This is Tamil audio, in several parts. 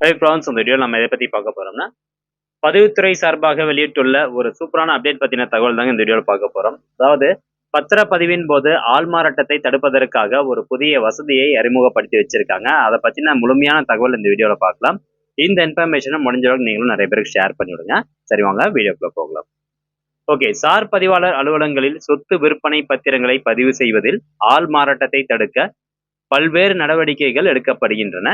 ஃப்ரான்ஸ் இந்த வீடியோ நம்ம எதை பற்றி பார்க்க போகிறோம்னா பதிவுத்துறை சார்பாக வெளியிட்டுள்ள ஒரு சூப்பரான அப்டேட் பற்றின தகவல் தாங்க இந்த வீடியோவில் பார்க்க போகிறோம் அதாவது பத்திரப்பதிவின் போது ஆள்மாறாட்டத்தை தடுப்பதற்காக ஒரு புதிய வசதியை அறிமுகப்படுத்தி வச்சிருக்காங்க. அதை பற்றின முழுமையான தகவல் இந்த வீடியோவில் பார்க்கலாம். இந்த இன்ஃபர்மேஷனை முடிஞ்ச அளவுக்கு நீங்களும் நிறைய பேருக்கு ஷேர் பண்ணிவிடுங்க. சரி வாங்க வீடியோக்குள்ள போகலாம். ஓகே சார் பதிவாளர் அலுவலகங்களில் சொத்து விற்பனை பத்திரங்களை பதிவு செய்வதில் ஆள் மாறாட்டத்தை தடுக்க பல்வேறு நடவடிக்கைகள் எடுக்கப்படுகின்றன.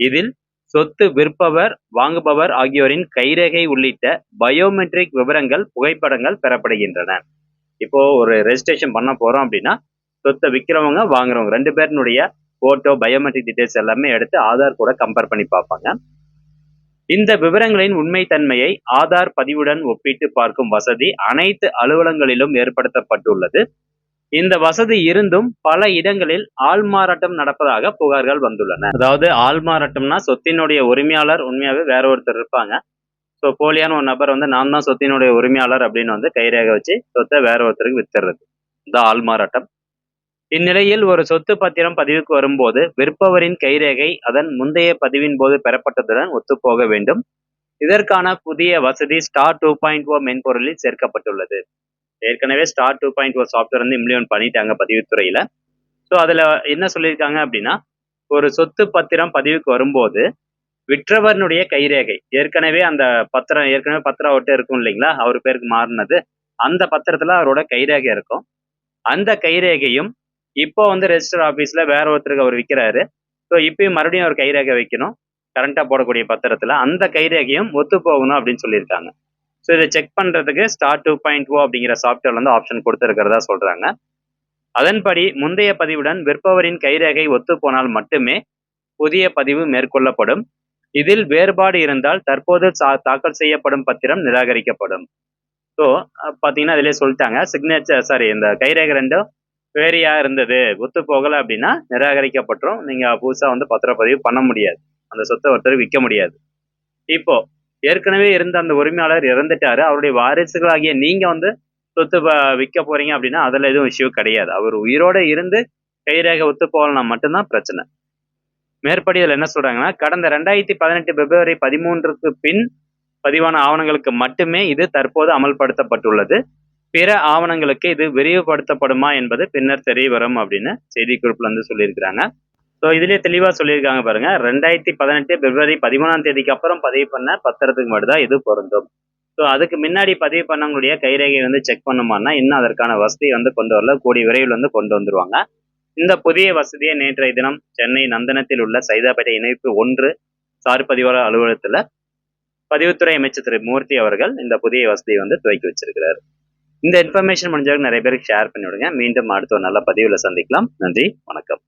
இதில் சொத்து விற்பவர் வாங்குபவர் ஆகியோரின் கைரேகை உள்ளிட்ட பயோமெட்ரிக் விவரங்கள் புகைப்படங்கள் பெறப்படுகின்றன. இப்போ ஒரு ரெஜிஸ்ட்ரேஷன் பண்ண போறோம் அப்படின்னா சொத்தை விற்கிறவங்க வாங்குறவங்க ரெண்டு பேருனுடைய போட்டோ பயோமெட்ரிக் டீடைல்ஸ் எல்லாமே எடுத்து ஆதார் கூட கம்பேர் பண்ணி பார்ப்பாங்க. இந்த விவரங்களின் உண்மைத்தன்மையை ஆதார் பதிவுடன் ஒப்பிட்டு பார்க்கும் வசதி அனைத்து அலுவலகங்களிலும் ஏற்படுத்தப்பட்டுள்ளது. இந்த வசதி இருந்தும் பல இடங்களில் ஆள்மாறாட்டம் நடப்பதாக புகார்கள் வந்துள்ளன. அதாவது ஆள்மாறாட்டம்னா சொத்தினுடைய உரிமையாளர் உண்மையாவே வேற ஒருத்தர் இருப்பாங்க. ஸோ போலியான ஒரு நபர் வந்து நான் தான் சொத்தினுடைய உரிமையாளர் அப்படின்னு வந்து கைரேக வச்சு சொத்தை வேற ஒருத்தருக்கு வித்துறது. இந்த ஆள்மாறாட்டம் இந்நிலையில் ஒரு சொத்து பத்திரம் பதிவுக்கு வரும்போது விற்பவரின் கைரேகை அதன் முந்தைய பதிவின் போது பெறப்பட்டதுடன் ஒத்துப்போக வேண்டும். இதற்கான புதிய வசதி ஸ்டார் டூ பாயிண்ட் ஓ மென்பொருளில் சேர்க்கப்பட்டுள்ளது. ஏற்கனவே ஸ்டார் டூ பாயிண்ட் ஒரு சாஃப்ட்வேர் வந்து இம்ப்ளிமெண்ட் பண்ணிட்டாங்க பதிவுத்துறையில. ஸோ அதில் என்ன சொல்லியிருக்காங்க அப்படின்னா ஒரு சொத்து பத்திரம் பதிவுக்கு வரும்போது விற்றவர்னுடைய கைரேகை ஏற்கனவே அந்த பத்திரம் ஏற்கனவே பத்திரம் ஒட்டு இருக்கும் இல்லைங்களா? அவர் பேருக்கு மாறினது. அந்த பத்திரத்துல அவரோட கைரேகை இருக்கும். அந்த கைரேகையும் இப்போ வந்து ரெஜிஸ்டர் ஆஃபீஸில் வேற ஒருத்தருக்கு அவர் விற்கிறாரு ஸோ இப்பயும் மறுபடியும் அவர் கைரேகை வைக்கணும். கரண்ட்டாக போடக்கூடிய பத்திரத்தில் அந்த கைரேகையும் ஒத்து போகணும் அப்படின்னு சொல்லியிருக்காங்க. ஸோ இதை செக் பண்ணுறதுக்கு ஸ்டார் டூ பாயிண்ட் ஓ அப்படிங்கிற சாஃப்ட்வேர் வந்து ஆப்ஷன் கொடுத்துருக்கிறதா சொல்கிறாங்க அதன்படி முந்தைய பதிவுடன் விற்பவரின் கைரேகை ஒத்து போனால் மட்டுமே புதிய பதிவு மேற்கொள்ளப்படும். இதில் வேறுபாடு இருந்தால் தற்போது தாக்கல் செய்யப்படும் பத்திரம் நிராகரிக்கப்படும். ஸோ பார்த்தீங்கன்னா அதிலே சொல்லிட்டாங்க. சிக்னேச்சர் சாரி இந்த கைரேகை ரெண்டும் வேறையா இருந்தது ஒத்து போகலை அப்படின்னா நிராகரிக்கப்பட்டுரும். நீங்கள் புதுசாக வந்து பத்திரப்பதிவு பண்ண முடியாது. அந்த சொத்தை ஒருத்தர் விற்க முடியாது. இப்போ ஏற்கனவே இருந்த அந்த உரிமையாளர் இறந்துட்டாரு. அவருடைய வாரிசுகளாகிய நீங்க வந்து சொத்து விற்க போறீங்க அப்படின்னா அதுல எதுவும் இஷ்யூ கிடையாது. அவர் உயிரோட இருந்து கைரேகை ஒத்து போகலனா மட்டும்தான் பிரச்சனை. மேற்படி இதில் என்ன சொல்றாங்கன்னா கடந்த ரெண்டாயிரத்தி பதினெட்டு பிப்ரவரி பதிமூன்றுக்கு பின் பதிவான ஆவணங்களுக்கு மட்டுமே இது தற்போது அமல்படுத்தப்பட்டுள்ளது. பிற ஆவணங்களுக்கு இது விரிவுபடுத்தப்படுமா என்பது பின்னர் தெரிய வரும் அப்படின்னு செய்தி குறிப்பில் வந்து சொல்லியிருக்கிறாங்க. ஸோ இதுலேயே தெளிவாக சொல்லியிருக்காங்க பாருங்க. ரெண்டாயிரத்தி பதினெட்டு பிப்ரவரி பதிமூணாம் தேதிக்கு அப்புறம் பதிவு பண்ண பத்திரத்துக்கு மட்டும்தான் இது பொருந்தும். ஸோ அதுக்கு முன்னாடி பதிவு பண்ணவங்களுடைய கைரேகை வந்து செக் பண்ணுமானா இன்னும் அதற்கான வசதி வந்து கொண்டு வரல. கூடிய விரைவில் வந்து கொண்டு வந்துருவாங்க. இந்த புதிய வசதியை நேற்றைய தினம் சென்னை நந்தனத்தில் உள்ள சைதாப்பேட்டை இணைப்பு ஒன்று சார் பதிவாளர் அலுவலகத்தில் பதிவுத்துறை அமைச்சர் திரு மூர்த்தி அவர்கள் இந்த புதிய வசதியை வந்து துவக்கி வச்சிருக்கிறார். இந்த இன்ஃபர்மேஷன் முடிஞ்சவங்க நிறைய பேருக்கு ஷேர் பண்ணிவிடுங்க. மீண்டும் அடுத்த ஒரு நல்ல பதிவில் சந்திக்கலாம். நன்றி. வணக்கம்.